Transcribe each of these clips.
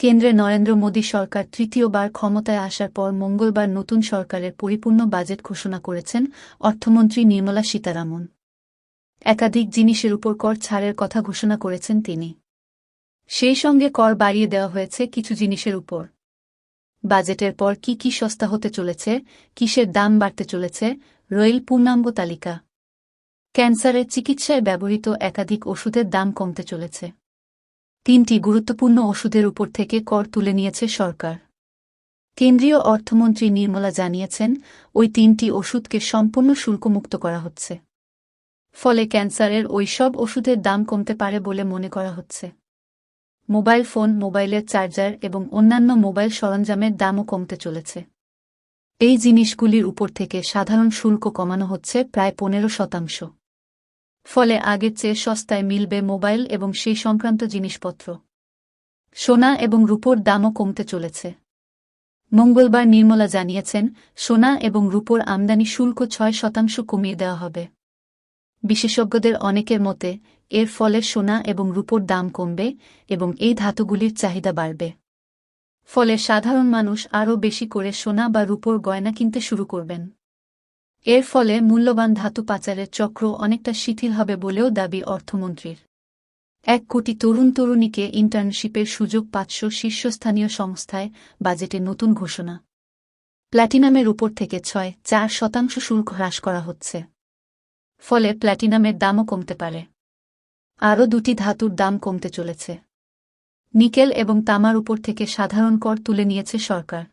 কেন্দ্রে নরেন্দ্র মোদী সরকার তৃতীয়বার ক্ষমতায় আসার পর মঙ্গলবার নতুন সরকারের পরিপূর্ণ বাজেট ঘোষণা করেছেন অর্থমন্ত্রী নির্মলা সীতারামন। একাধিক জিনিসের উপর কর ছাড়ের কথা ঘোষণা করেছেন তিনি। সেই সঙ্গে কর বাড়িয়ে দেওয়া হয়েছে কিছু জিনিসের উপর। বাজেটের পর কি কি সস্তা হতে চলেছে, কিসের দাম বাড়তে চলেছে রয়েল পূর্ণাঙ্গ তালিকা। ক্যান্সারের চিকিৎসায় ব্যবহৃত একাধিক ওষুধের দাম কমতে চলেছে। তিনটি গুরুত্বপূর্ণ ওষুধের উপর থেকে কর তুলে নিয়েছে সরকার। কেন্দ্রীয় অর্থমন্ত্রী নির্মলা জানিয়েছেন, ওই তিনটি ওষুধকে সম্পূর্ণ শুল্কমুক্ত করা হচ্ছে। ফলে ক্যান্সারের ওই সব ওষুধের দাম কমতে পারে বলে মনে করা হচ্ছে। মোবাইল ফোন, মোবাইলের চার্জার এবং অন্যান্য মোবাইল সরঞ্জামের দামও কমতে চলেছে। এই জিনিসগুলির উপর থেকে সাধারণ শুল্ক কমানো হচ্ছে প্রায় পনেরো শতাংশ। ফলে আগের চেয়ে সস্তায় মিলবে মোবাইল এবং সেই সংক্রান্ত জিনিসপত্র। সোনা এবং রূপোর দামও কমতে চলেছে। মঙ্গলবার নির্মলা জানিয়েছেন, সোনা এবং রূপোর আমদানি শুল্ক ছয় শতাংশ কমিয়ে দেওয়া হবে। বিশেষজ্ঞদের অনেকের মতে, এর ফলে সোনা এবং রূপোর দাম কমবে এবং এই ধাতুগুলির চাহিদা বাড়বে। ফলে সাধারণ মানুষ আরও বেশি করে সোনা বা রূপোর গয়না কিনতে শুরু করবেন। এর ফলে মূল্যবান ধাতু পাচারের চক্র অনেকটা শিথিল হবে বলেও দাবি অর্থমন্ত্রীর। এক কোটি তরুণ তরুণীকে ইন্টার্নশিপের সুযোগ পাঁচশো শীর্ষস্থানীয় সংস্থায় বাজেটে নতুন ঘোষণা। প্ল্যাটিনামের উপর থেকে ছয়, চার শতাংশ শুল্ক হ্রাস করা হচ্ছে। ফলে প্ল্যাটিনামের দামও কমতে পারে। আরও দুটি ধাতুর দাম কমতে চলেছে। নিকেল এবং তামার উপর থেকে সাধারণ কর তুলে নিয়েছে সরকার।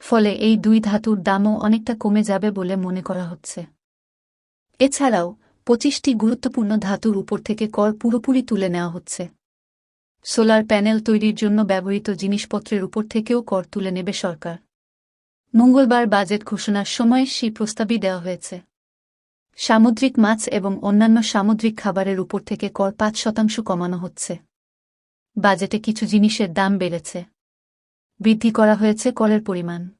ফলে এই দুই ধাতুর দামও অনেকটা কমে যাবে বলে মনে করা হচ্ছে। এছাড়াও, পঁচিশটি গুরুত্বপূর্ণ ধাতুর উপর থেকে কর পুরোপুরি তুলে নেওয়া হচ্ছে। সোলার প্যানেল তৈরির জন্য ব্যবহৃত জিনিসপত্রের উপর থেকেও কর তুলে নেবে সরকার। মঙ্গলবার বাজেট ঘোষণার সময় সেই প্রস্তাবই দেওয়া হয়েছে। সামুদ্রিক মাছ এবং অন্যান্য সামুদ্রিক খাবারের উপর থেকে কর পাঁচ শতাংশ কমানো হচ্ছে। বাজেটে কিছু জিনিসের দাম বেড়েছে। বৃদ্ধি করা হয়েছে করের পরিমাণ।